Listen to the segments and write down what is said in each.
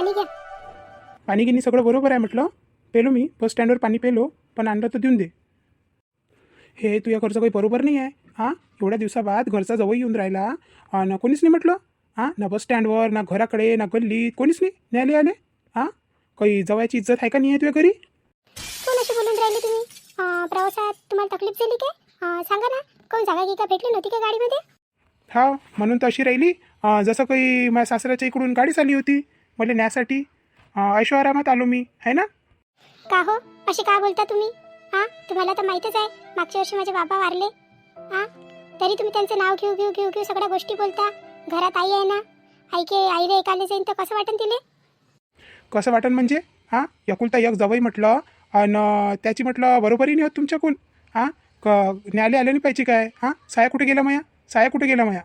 पाणी घ्या. पाणी गिनी सगळं बरोबर आहे म्हटलं. पेलो मी बस स्टँडवर पाणी पेलो पण आणलं तर देऊन दे. हे तुझ्या घरचं काही बरोबर नाही आहे. हां? एवढ्या दिवसाबाद घरचा जवळ येऊन राहिला. ना कोणीच नाही म्हटलं. हां? ना बस स्टँडवर ना घराकडे ना गल्लीत कोणीच नाही. न्यायले आले. हां? काही जवळची इज्जत आहे का नाही आहे तुझ्या घरी? बोलून राहिले तुम्ही? अं, प्रवासात तुम्हाला तकलीफ झाली काय? अं, सांगा ना. कोण जागा गिगा भेटली नव्हती का गाडीमध्ये? हा म्हणून तर अशी राहिली. अं, जसं काही माझ्या सासऱ्याच्या इकडून गाडी चालली होती. मला न्यासाठी अं, ऐशोआरामात आलो मी आहे ना? का हो? अशी का बोलता तुम्ही? हां तुम्हाला तर माहीतच आहे मागच्या वर्षी माझे बाबा वारले. हां तरी तुम्ही त्यांचं नाव घेऊ घेऊ घेऊ घेऊ सगळ्या गोष्टी बोलता. घरात आई आहे ना? ऐके आईला ऐकायला जाईन तर कसं वाटेल तिले? कसं वाटन म्हणजे? हां एकुलता एक जवळ म्हटलं आणि त्याची म्हटलं बरोबरी नाही होत तुमच्याकडून. हां क न्यायालय आले नाही पाहिजे काय? हां साया कुठे गेला माया? साया कुठे गेला माया?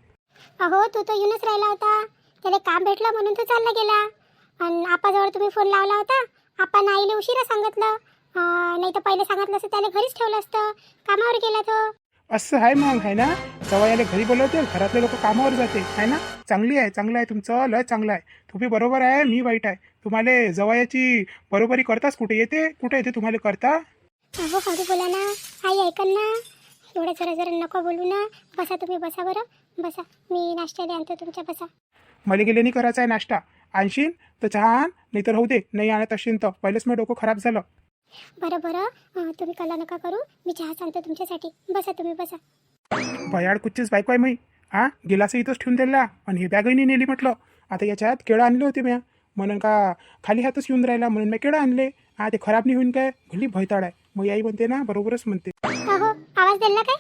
अहो तू तर येऊनच राहिला होता. त्याला काम भेटलं म्हणून तो चालला गेला. आणि आपाजवळ तुम्ही फोन लावला होता. आपण आईला उशिरा सांगितलं. नाही तर पहिले सांगितलं असतं त्याला घरीच ठेवलं असतं. कामावर गेला तो. असं आहे मग आहे ना? जवळ घरी बोलवते घरातले लोक कामावर जाते आहे ना? चांगली आहे चांगलं आहे तुमचं लय चांगलं आहे. तुम्ही बरोबर आहे मी वाईट आहे. तुम्हाला जवळची बरोबरी करताच कुठे येते कुठे येते तुम्हाला करता? अहो हळू बोला ना. आई ऐकन ना. एवढं जरा जरा नको बोलू ना. बसा तुम्ही बसा बरं. बसा. मी नाश्त्याला आणतो तुमच्या बसा. मला गेले नाही करायचा आहे नाश्ता. आणशीन तर चहा आण नाही तर राहू दे नाही आणत असशील तर. पहिलेच मग डोकं खराब झालं. बरं बरं. अं, तुम्ही कला नका करू. मी चहा सांगतो तुमच्यासाठी. बसा तुम्ही बसा. भयाड कुच्चीच बायको आहे मी. हां गिलास इथंच ठेवून दिला आणि ही बॅगही नाही नेली म्हटलं. आता याच्यात केळं आणले होते म्या. म्हणून का खाली हातच येऊन राहिला. म्हणून मी केळं आणले. हा ते खराब नाही होईन काय? भली भयताड आहे. मग आई म्हणते ना बरोबरच म्हणते. अहो आवाज दिला काय?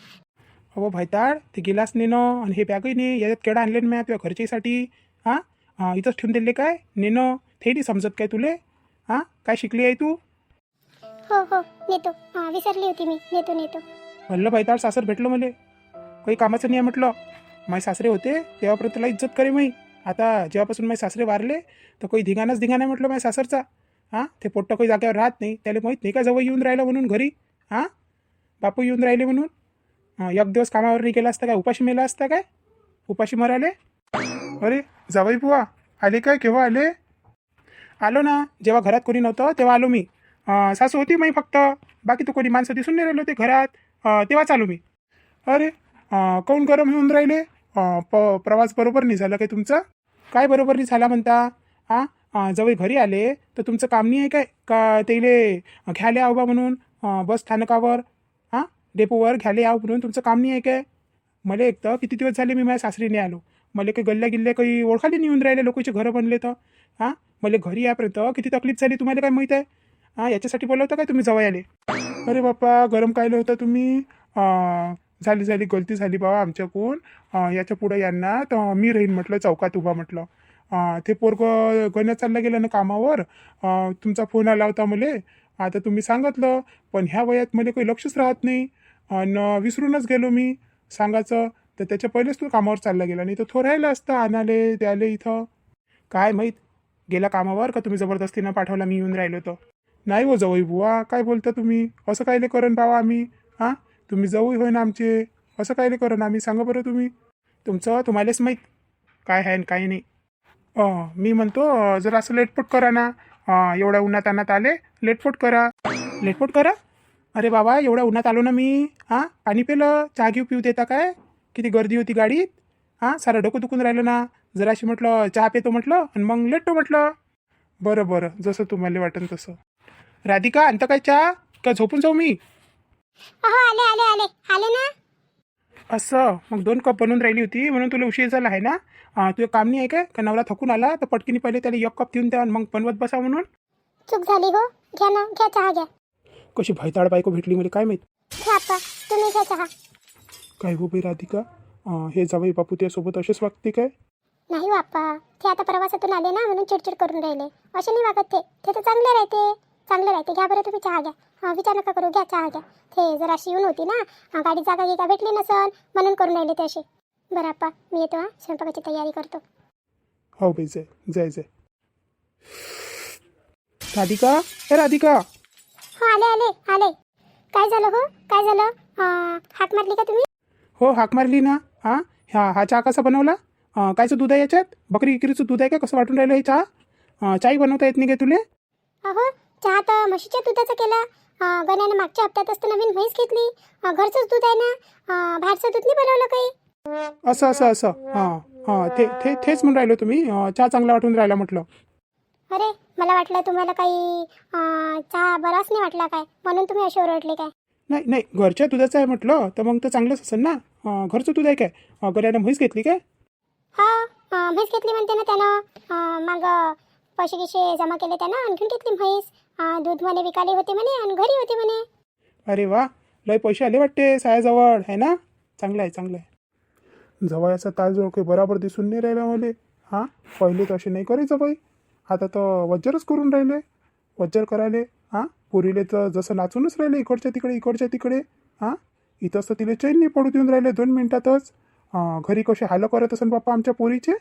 अहो भयताड ते गिलास नेणं आणि हे बॅगही ने याच्यात केळं आणले ना म्या तुझ्या घरच्यासाठी हां? हां इथंच ठेवून दिले काय? नेणं ते नाही समजत काय तुले? हां? काय शिकली आहे तू? हो हो नेतो. अं, विसरली होती मी. नेतो नेतो. म्हणलं भयताड सासर भेटलं मला. काही कामाचं नाही आहे म्हटलं. माझे सासरे होते तेव्हापर्यंत तुला इज्जत करे मी. आता जेव्हापासून माझे सासरे वारले तर काही धिंगाणाच धिंगाणा म्हटलं माझ्या सासरचा. हां? ते पोट्ट काही जागेवर राहत नाही. त्याला माहीत नाही का जवळ येऊन राहिलं म्हणून घरी? हां? बापू येऊन राहिले म्हणून? हां एक दिवस कामावर नाही गेला असता काय? उपाशी मेला असता काय? उपाशी मराले? अरे जावई बुवा आले काय? केव्हा आले? आलो ना. जेव्हा घरात कोणी नव्हतं तेव्हा आलो मी. अं, सासू होती मी फक्त. बाकी तर कोणी माणसं दिसून नाही राहिले होते घरात. अं, तेव्हाच आलो मी. अरे अं, काहून गरम होऊन राहिले? अं, प प्रवास बरोबर नाही झाला काय तुमचा? काय बरोबर नाही झाला म्हणता? हां जवळ घरी आले तर तुमचं काम नाही आहे काय? का तेले घ्यायला यावं बा म्हणून? अं, बस स्थानकावर? हां डेपोवर घ्यायला आव म्हणून तुमचं काम नाही आहे काय? मला एक तर किती दिवस झाले मी माझ्या सासरीने आलो. मला काही गल्ल्या गिल्ल्या काही ओळखाली नेऊन राहिले लोकांचे घरं बनले तर. हां? मला घरी यापर्यंत किती तकलीफ झाली तुम्हाला काय माहीत आहे? हां याच्यासाठी बोलवता काय तुम्ही जवळ आले? अरे बाप्पा गरम कायलं होतं तुम्ही? झाली झाली गलती झाली बाबा आमच्याकडून. याच्या पुढं यांना तर मी राहीन म्हटलं चौकात उभा म्हटलं. ते पोरग गण्यात चाललं गेलं ना कामावर. तुमचा फोन आला होता मले. आता तुम्ही सांगितलं पण ह्या वयात मला काही लक्षच राहत नाही. आणि विसरूनच गेलो मी. सांगायचं तर त्याच्या पहिलेच तू कामावर चालला गेला नाही तर थो राहिला असता आणाले द्याले इथं. काय माहीत? गेला कामावर का तुम्ही जबरदस्तीनं पाठवला मी येऊन राहिलो तर नाही हो जवळ बुवा काय बोलता तुम्ही? असं कायले करण बाबा आम्ही? हां? तुम्ही जवळ होय ना आमचे. असं कायले करण आम्ही? सांगा बरं तुम्ही. तुमचं तुम्हालाच माहीत. काय आहे आणि काय नाही. मी म्हणतो जर जरा असं लेटफूट करा ना. एवढ्या उन्हात आणत आले लेटफोट करा. लेटफूट करा? अरे बाबा एवढ्या उन्हात आलो ना मी. हां? पाणी पिलं? चहा घेऊ पिऊ देता काय? किती गर्दी होती गाडीत? हां सारं डोकं दुखून राहिलं ना. जराशी म्हटलं चहा पितो म्हटलं आणि मग लेटतो म्हटलं. बरं बरं जसं तुम्हाला वाटेल तसं. राधिका आणतं काय चहा? का झोपून जाऊ मी? अहो आले आले आले. आले ना? असं मग दोन कप बनवून राहिली होती म्हणून तुला उशीर झाला आहे ना? अं, तुझं काम नाही आहे काय? का नवरा थकून आला? तर पटकीने पहिले त्याला एक कप देऊन द्या आणि मग बनवत बसा म्हणून. चूक झाली हो. घ्या ना घ्या चहा घ्या. कशी भयताळ बायको भेटली मला काय माहीत? घ्या तुम्ही घ्या चहा. काय हो बाई राधिका? अं, हे जावई बापू त्यासोबत असेच वागते काय? नाही आप्पा ते आता प्रवासातून आले ना म्हणून चिडचिड करून राहिले. असे नाही वागत ते. ते तर चांगले राहते. चांगले राहते. घ्या बरं तुम्ही चहा घ्या. हा विचार नका करू. घ्या चहा घ्या. ते जर अशी येऊन होती ना. हा, गाडी जागा गिगा भेटली नसन म्हणून करून राहिले ते असे. बरं आप्पा मी येतो हा. स्वयंपाकाची तयारी करतो. हो बाई जाय. जाय जाय. राधिका? ए राधिका! हो आले आले आले. काय झालं हो? काय झालं? अं, हाक मारली का तुम्ही? हो हाक मारली ना? हां? हा हा चहा कसा बनवला? कायचं दूध आहे याच्यात? बकरी इकरीचं दूध आहे का? कसं वाटून राहिलं हे चहा? चाय बनवता येत नाही काय तुले? अहो चहा तर म्हशीच्या दुधाचा केला. गण्यानं मागच्या हप्त्यातच तर नवीन म्हैस घेतली. घरचंच दूध आहे ना? बाहेरचं दूध नाही बनवलं काही? असं असं असं. हां हां ते ते तेच म्हणून राहिलो तुम्ही. चहा चांगला वाटून राहिला म्हटलं. अरे मला वाटलं तुम्हाला काही चहा बराच नाही वाटला काय? म्हणून तुम्ही असे ओरडले काय? नाही नाही घरच्या दुधाचं आहे म्हटलं तर मग तर चांगलंच असेल ना. घरचं दूध आहे काय? गड्यानं म्हैस घेतली काय? हा म्हैस घेतली म्हणते ना त्यानं. मग पैसे गिसे जमा केले त्यानं आणि घेऊन घेतली म्हैस. दूध म्हणे विकाले होते म्हणे आणि घरी होते म्हणे. अरे वा लय पैसे आले वाटते सायाजवळ आहे ना? चांगलं आहे चांगलं आहे. जवळचा ताजवळ काही बराबर दिसून नाही राहिला मला. हां पहिले तर असे नाही करायचं बाई. आता तर वज्जरच करून राहिले. वज्जर करायले. हां पुरीले तर जसं नाचूनच राहिले इकडच्या तिकडे इकडच्या तिकडे हां? इथंच तर तिला चैन नाही पडू देऊन राहिले दोन मिनटातच. घरी कसे हालं करत असेल बाप्पा आमच्या पोरीचे?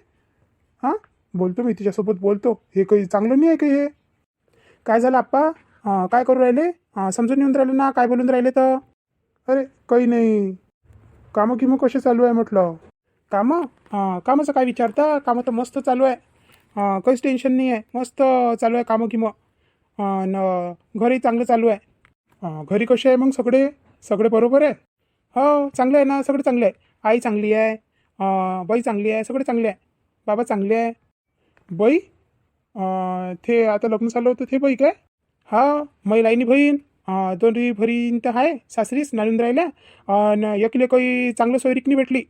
हां? बोलतो मी तिच्यासोबत बोलतो. हे काही चांगलं नाही आहे का हे? काय झालं आप्पा? काय करू राहिले? समजून येऊन राहिले ना? काय बोलून राहिले तर? अरे काही नाही. कामं किमं कसे चालू आहे म्हटलं? कामं? हां कामाचं काय विचारता? कामं तर मस्त चालू आहे. काहीच टेन्शन नाही आहे मस्त चालू आहे कामं किमं न घरी चांगलं चालू आहे. घरी कसे आहे मग सगळे? सगळे बरोबर आहे? हो चांगलं आहे ना सगळं चांगलं आहे. आई चांगली आहे. बाई चांगली आहे सगळे चांगले आहे. बाबा चांगले आहे. बाई? ते आता लग्न झालं होतं ते बाई काय? हा महिलाईनी बहीण? दोन दोन्ही तर आहे सासरीच नाणून राहिल्या आणि एकले काही चांगलं सोयरीक नाही भेटली.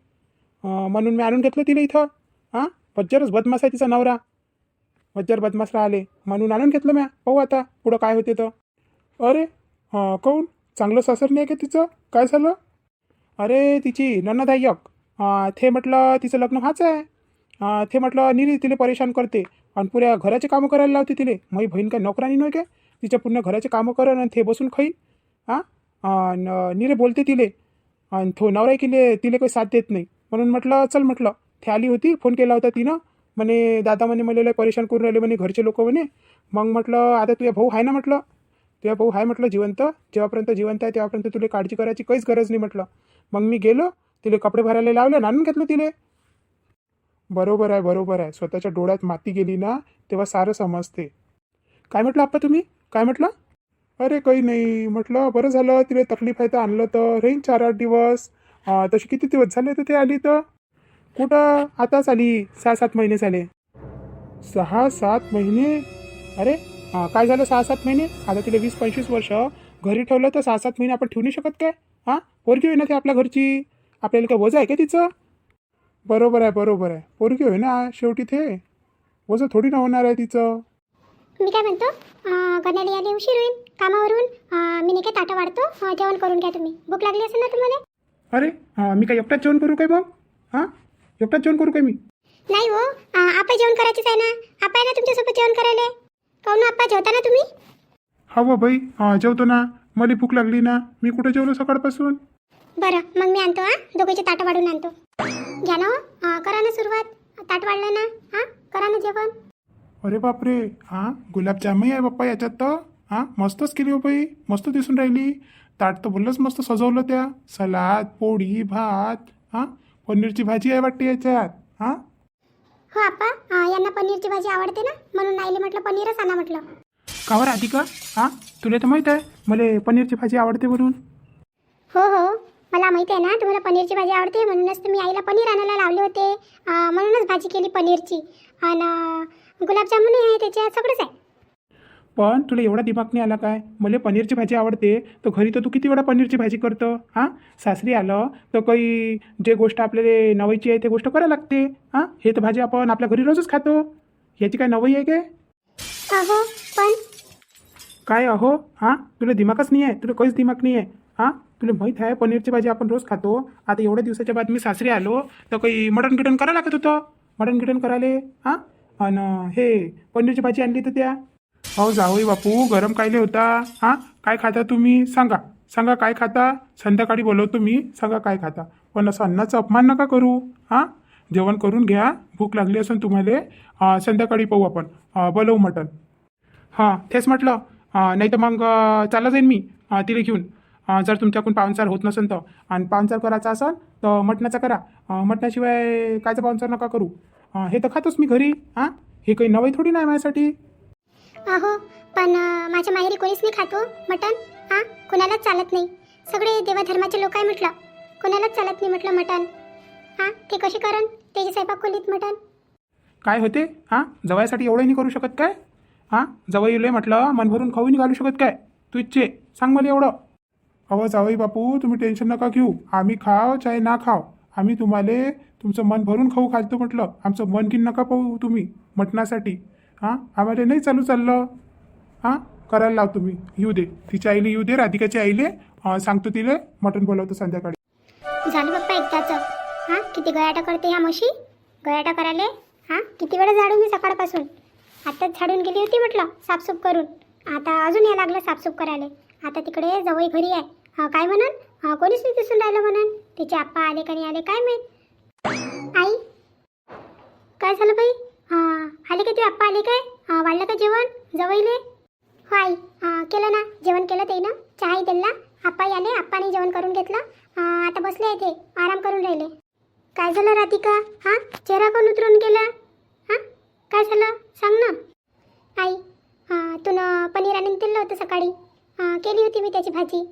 म्हणून मी आणून घेतलं तिला इथं. हां बज्जरच बदमास आहे तिचा नवरा. वज्जर बदमाश राहिले. म्हणून आणून घेतलं म्या. पाहू आता पुढं काय होते तर. अरे हां काऊन चांगलं सासर नाही का तिचं? काय झालं? अरे तिची नन्नदायक थे ते म्हटलं तिचं लग्न हाच आहे. थे ते म्हटलं निरी तिला परेशान करते. आणि पुऱ्या घराचे कामं करायला लावते तिले. माझी बहीण काय नोकरानी नव्हे काय तिच्या पूर्ण घराचे कामं करण आणि ते बसून खाईन. हां? निरे बोलते तिले. आणि तो नवराय किले तिले काही साथ देत नाही. म्हणून म्हटलं चल म्हटलं. ते आली होती फोन केला होता तिनं. म्हणे दादा म्हणे मला लय परेशान करून राहिले म्हणे घरचे लोक म्हणे. मग म्हटलं आता तुझ्या भाऊ आहे ना म्हटलं? तुझ्या भाऊ आहे म्हटलं जिवंत? जेव्हापर्यंत जिवंत आहे तेव्हापर्यंत तुला काळजी करायची काहीच गरज नाही म्हटलं. मग मी गेलो तिले कपडे भरायला लावले आणून घेतलं तिले. बरोबर आहे बरोबर आहे. स्वतःच्या डोळ्यात माती गेली ना तेव्हा सारं समजते. काय म्हटलं आप्पा तुम्ही? काय म्हटलं? अरे काही नाही. म्हटलं बरं झालं तिला तकलीफ आहे तर आणलं तर. रेन चार आठ दिवस. तसे किती दिवस झाले तर ते आली तर? कुठं? आताच आली सहा सात महिने झाले. सहा सात महिने? अरे हां काय झालं सहा सात महिने? आता तिला वीस पंचवीस वर्ष. घरी ठेवलं तर सहा सात महिने आपण ठेवू नाही शकत काय? हां? पोरगी होई ना ते आपल्या घरची. आपल्याला काय वजं आहे का तिचं? बरोबर आहे बरोबर आहे. पोरगी होय ना शेवटी ते. वजं थोडी ना होणार आहे तिचं. मी काय म्हणतो? गण्याला यायला उशीर होईल कामावरून. मी नाही काय ताटं वाढतो? जेवण करून घ्या तुम्ही. भूक लागली असेल ना तुम्हाला? अरे हां मी काय एकटाच जेवण करू काय मग? हां? एकटाच जेवण करू काय मी? नाही हो आपा जेवण करायचीच आहे ना. आपा आहे ना तुमच्यासोबत जेवण करायला? काहून आपा जेवता ना तुम्ही? हा व बाई हां जेवतो ना. मला भूक लागली ना. मी कुठे जेवलो सकाळपासून? बरं मग मी आणतो हा दोघीचे ताटं वाढून आणतो. घ्या ना हो. अं, करा ना सुरुवात. ताट वाढलं ना हां करा ना जेवण. अरे बापरे हां गुलाबजामही आहे बाप्पा याच्यात तर? हां मस्तच केली हो बाई मस्त दिसून राहिली. ताट तर बोललंच मस्त सजवलं त्या. सलाद पोळी भात हां पनीरची भाजी आहे वाटते याच्यात हां? हो आपा यांना पनीरची भाजी आवडते ना? म्हणून नाईले म्हटलं पनीरच आणा म्हटलं. कावर अधिका हां? तुला तर माहीत आहे मला पनीरची भाजी आवडते म्हणून. हो हो. मला माहिती आहे ना तुम्हाला पनीरची भाजी आवडते म्हणूनच तुम्ही आईला पनीर आणायला लावले होते. म्हणूनच भाजी केली पनीरची. आणि गुलाबजामुनही आहे त्याच्यात सगळंच आहे. पण तुला एवढा दिमाग नाही आला काय? मला पनीरची भाजी आवडते. तर घरी तर तू किती वेळा पनीरची भाजी करतो? हां? सासरी आलं तर काही जे गोष्ट आपल्याला नवईची आहे ते गोष्ट करायला लागते. हां? हे तर भाजी आपण आपल्या घरी रोजच खातो. याची काय नवई आहे काय? अहो पण काय अहो? हां? तुला दिमागच नाही आहे? तुला काहीच दिमाग नाही आहे? हां? तुला माहीत आहे पनीरची भाजी आपण रोज खातो. आता एवढ्या दिवसाच्या बाद मी सासरी आलो तर काही मटण गिटण करायला लागत होतं. मटण गिटण करायला हां? आणि हे पनीरची भाजी आणली तर त्या? हो जावई बापू गरम कायले होता. हां? काय खाता तुम्ही? सांगा. सांगा काय खाता? संध्याकाळी बोलवतो मी. सांगा काय खाता. पण असं अन्नाचा अपमान नका करू. हां? जेवण करून घ्या. भूक लागली असेल तुम्हाला. संध्याकाळी पाहू आपण. बोलवू मटण. हां तेच म्हटलं. नाही तर मग चालला जाईन मी. तिला घेऊन. जर तुमच्याकडून पाहुणचार होत नसेल तर. आणि पाहुणचार करायचा असेल तर मटणाचा करा. मटणाशिवाय कायचा पाहुणचार नका करू. हे तर खातोच मी घरी. हां? हे काही नवई थोडी नाही माझ्यासाठी. अहो पण माझ्या माहेरी कोणीच नाही खातो हो, मटण. हां कुणालाच चालत नाही. सगळे देवाधर्माचे लोक आहे म्हटलं. कुणालाच चालत नाही म्हटलं मटण. हां ते कशी करण? त्याची स्वयंपाक खोलीत मटण. काय होते? हां जवळसाठी एवढं नाही करू शकत काय? हां जवळ म्हटलं मन भरून खाऊ नाही घालू शकत काय? तू इच्छे. सांग मला एवढं. अहो जावई बापू तुम्ही टेन्शन नका घेऊ. आम्ही खाव चाहे ना खाव. आम्ही तुम्हाला तुमचं मन भरून खाऊ घालतो म्हटलं. आमचं मन की नका पाहू तुम्ही मटणासाठी. हां? आम्हाला नाही चालू चाललं. हां? करायला लाव तुम्ही. येऊ दे. तिच्या आईले येऊ दे राधिकाच्या आईले. सांगतो तिले मटण बोलवतो संध्याकाळी. झालं बाप्पा एकदाचं. हां? किती गयाटा करते ह्या म्हशी गयाटा करायला? हां? किती वेळा झाडू मी सकाळपासून? आत्ताच झाडून गेली होती म्हटलं साफसूफ करून. आता अजून या लागलं साफसूफ करायला. आता तिकडे जवळ घरी आहे. हा काय म्हणन? कोणीच नाही दिसून राहिलं म्हणन. तिचे आप्पा आले का नाही आले काय माहीत? आई? काय झालं बाई? आले का ते आप्पा आले काय? वाढलं का जेवण? जवळले? हो आई केलं ना. जेवण केलं ते ना चहा दिला. आप्पाही आले. आप्पाने जेवण करून घेतलं. आता बसले आहे ते आराम करून राहिले. काय झालं राधिका? हां? चेहरा कोण उतरून गेला? हां? काय झालं? सांग ना. आई तू पनीर आणून दिलं होतं सकाळी. केली होती मी त्याची भाजी.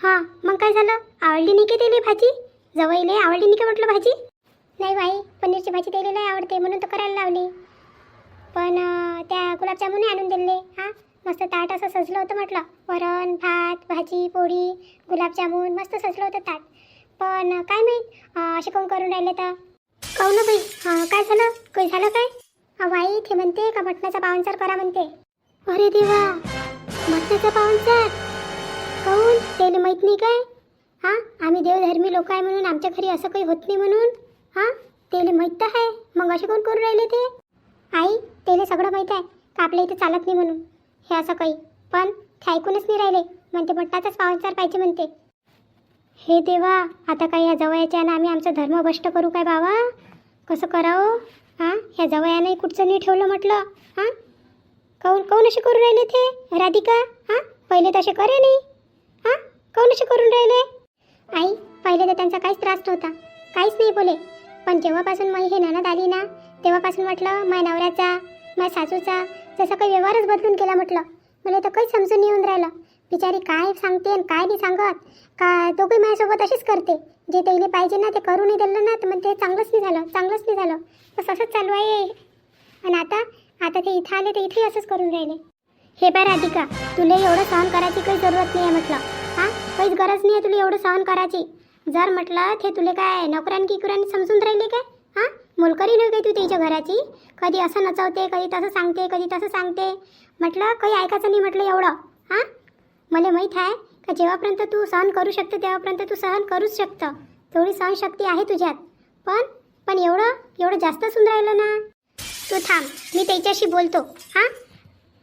हां? मग काय झालं? आवडली नाही की दिली भाजी? जवळले. आवडली नाही का म्हटलं भाजी? नाही बाई पनीरची भाजी दिली नाही आवडते. म्हणून तर करायला लावली. पण त्या गुलाबजामुनही आणून दिले. हां मस्त ताट असं सजलं होतं म्हटलं. वरण भात भाजी पोळी गुलाबजामुन मस्त सजलं होतं ताट. पण काय माहीत असे कोण करून राहिले तर? काहून ना बाई? काय झालं? काही झालं काय? अं, हे ते म्हणते का मटणाचा पाहुणचार करा म्हणते. अरे देवा! मटणाचा पावनचार? काहून? त्याला माहीत नाही काय? हां आम्ही देवधर्मी लोक आहे म्हणून आमच्या घरी असं काही होत नाही म्हणून. हां त्याला माहीत तर आहे. मग असे कोण करून राहिले ते? आई त्याला सगळं माहीत आहे का आपल्या इथे चालत नाही म्हणून? हे असं काही. पण ते ऐकूनच नाही राहिले. म्हणते मटणाचाच पावनचार पाहिजे म्हणते. हे देवा आता काय ह्या जवयाच्या ना आम्ही आमचा धर्म भ्रष्ट करू काय बाबा? कसं करावं? हां? ह्या जवयाने कुठचं नाही ठेवलं म्हटलं? हां? काऊन काऊन असे करून राहिले ते? राधिका? हां? पहिले तसे करे नाही. हां? काऊन असे करून राहिले? आई पहिले तर त्यांचा काहीच त्रास नव्हता. काहीच नाही बोले. पण जेव्हापासून मग हे ननद आली ना तेव्हापासून म्हटलं माझ्या नवऱ्याचा माझ्या सासूचा जसा काही व्यवहारच बदलून केला म्हटलं. मला तर काही समजून येऊन राहिलं. बिचारी काय सांगते आणि काय नाही सांगत. का दोघंही माझ्यासोबत अशीच करते. जे त्याला पाहिजे ना ते करू नाही दिलं ना तर मग ते चांगलंच नाही झालं चांगलंच नाही झालं. बस असंच चालू आहे आणि आता आता ते इथं आले तर इथेही असंच करून राहिले. हे बाय राधिका तुला एवढं सहन करायची काही जरूरत नाही आहे म्हटलं. हां? काहीच गरज नाही आहे तुला एवढं सहन करायची. जर म्हटलं ते तुला काय नोकऱ्यान की समजून राहिले काय? हां? मोलकरी नाही काय तू त्याच्या घराची? कधी असं नचवते कधी तसं सांगते कधी तसं सांगते. म्हटलं काही ऐकायचं नाही म्हटलं एवढं. हां? मला माहीत आहे का जेव्हापर्यंत तू सहन करू शकते तेव्हापर्यंत तू सहन करूच शकतं. तेवढी सहनशक्ती आहे तुझ्यात. पण पण एवढं एवढं जास्त सुन राहिलं ना? तू थांब मी त्याच्याशी बोलतो. हां?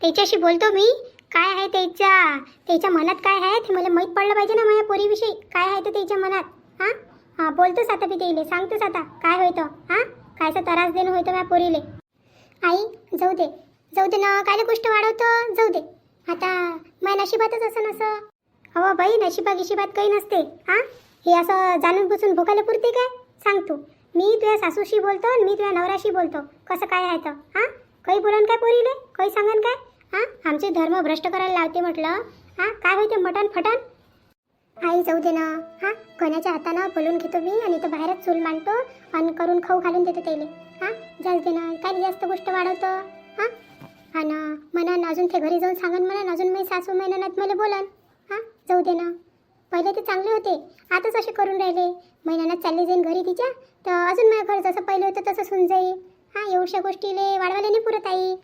त्याच्याशी बोलतो मी? काय आहे त्याच्या त्याच्या मनात काय आहे? ते मला माहीत पडलं पाहिजे ना माझ्या पोरीविषयी. काय आहे ते त्याच्या मनात? हां? हां बोलतोच आता मी त्याला सांगतोच आता. काय होतं? हां? कायचा त्रास देणं होतं माझ्या पोरीले. आई जाऊ दे. जाऊ दे ना कायला गोष्ट वाढवतो? जाऊ दे. आता माझ्या नशिबातच असं. नसं अहो बाई नशिबा गिशिबात काही नसते. हां हे असं जाणून बुसून भोकायला पुरते काय? सांग तू. मी तुझ्या सासूशी बोलतो आणि मी तुझ्या नवऱ्याशी बोलतो. कसं काय आहे तर? हां काही बोलन काय पोरीले? काही सांगन काय? हां आमचे धर्म भ्रष्ट करायला लावते म्हटलं. हां काय होते? मटण फटण? आई जाऊ दे ना. हा कोणाच्या हातानं बोलून घेतो मी आणि तो बाहेरच चूल मांडतो आणि करून खाऊ घालून देतो त्याला. हां जाऊ दे ना काय जास्त गोष्ट वाढवतो? हां? आणि म्हणा अजून ते घरी जाऊन सांगन म्हणा अजून मी सासू महिन्यात मला बोलन. हां जाऊ दे ना. पहिले ते चांगले होते आताच असे करून राहिले. महिन्यानात चालले जाईन घरी तिच्या तर अजून माझ्या घर जसं पहिलं होतं तसं सुन जाईल. हां एवढ्या गोष्टीले वाढवायला नाही पुरत आई.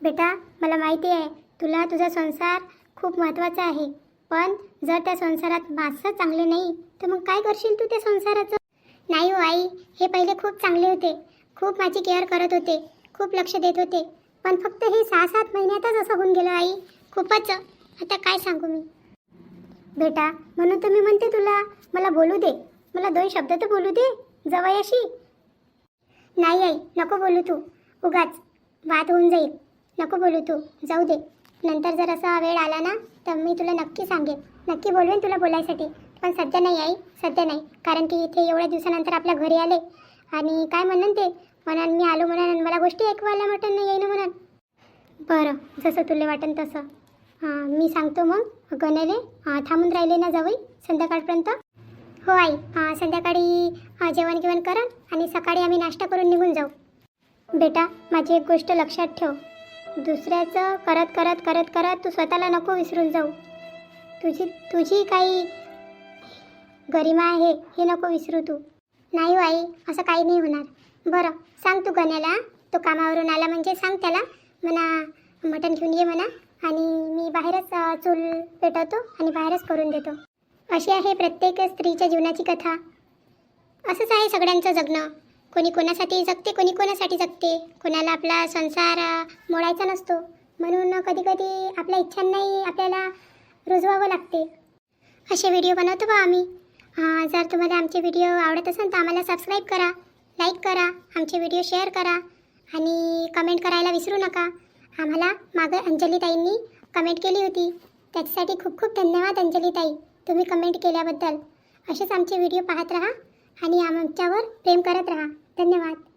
बेटा मला माहिती आहे तुला तुझा संसार खूप महत्त्वाचा आहे. पण जर त्या संसारात माणसं चांगले नाही तर मग काय करशील तू त्या संसाराचं? नाही हो आई हे पहिले खूप चांगले होते. खूप माझी केअर करत होते. खूप लक्ष देत होते. पण फक्त हे सहा सात महिन्यातच असं होऊन गेलं आई. खूपच. आता काय सांगू मी? बेटा म्हणून तर मी म्हणते तुला मला बोलू दे. मला दोन शब्द तर बोलू दे जवयाशी नाही आई नको बोलू तू. उगाच. वाद होऊन जाईल. नको बोलू तू. जाऊ दे. नंतर जर असा वेळ आला ना तर मी तुला नक्की सांगेन. नक्की बोलवेन तुला बोलायसाठी. पण सध्या नाही आई सध्या नाही. कारण की इथे एवढ्या दिवसानंतर आपल्या घरी आले. आणि काय म्हणन ते? म्हणून मी आलो म्हणून आणि मला गोष्टी ऐकवायला म्हटलं नाही येईन म्हणून. बरं जसं तुला वाटेन तसं. हां मी सांगतो मग. गण्याले हां थांबून राहिले ना जावई संध्याकाळपर्यंत. हो आई हां संध्याकाळी जेवण गिवण करा आणि सकाळी आम्ही नाश्ता करून निघून जाऊ. बेटा माझी एक गोष्ट लक्षात ठेव. दुसऱ्याचं करत करत करत करत तू स्वतःला नको विसरून जाऊ. तुझी तुझी काही गरिमा आहे हे नको विसरू तू. नाही आई असं काही नाही होणार. बरं सांग तू गण्याला तो कामावरून आला म्हणजे सांग त्याला. म्हणा मटण घेऊन ये म्हणा आणि मी बाहेरच चूल पेटवतो आणि बाहेरच करून देतो. अशी आहे प्रत्येक स्त्रीच्या जीवनाची कथा. असंच आहे सगळ्यांचं जगणं. कोणी कोणासाठी जगते कोणी कोणासाठी जगते? कोणाला आपला संसार मोडायचा नसतो. म्हणून कधी कधी आपल्या इच्छांनाही आपल्याला रुजवावं लागते. असे व्हिडिओ बनवतो बा आम्ही. जर तुम्हाला आमचे व्हिडिओ आवडत असेल तर आम्हाला सबस्क्राईब करा लाईक करा आमचे व्हिडिओ शेअर करा आणि कमेंट करायला विसरू नका. आम्हाला मागं अंजलीताईंनी कमेंट केली होती. त्याच्यासाठी खूप खूप धन्यवाद अंजलीताई तुम्ही कमेंट केल्याबद्दल. असेच आमचे व्हिडिओ पाहत राहा आणि आमच्यावर प्रेम करत राहा. धन्यवाद.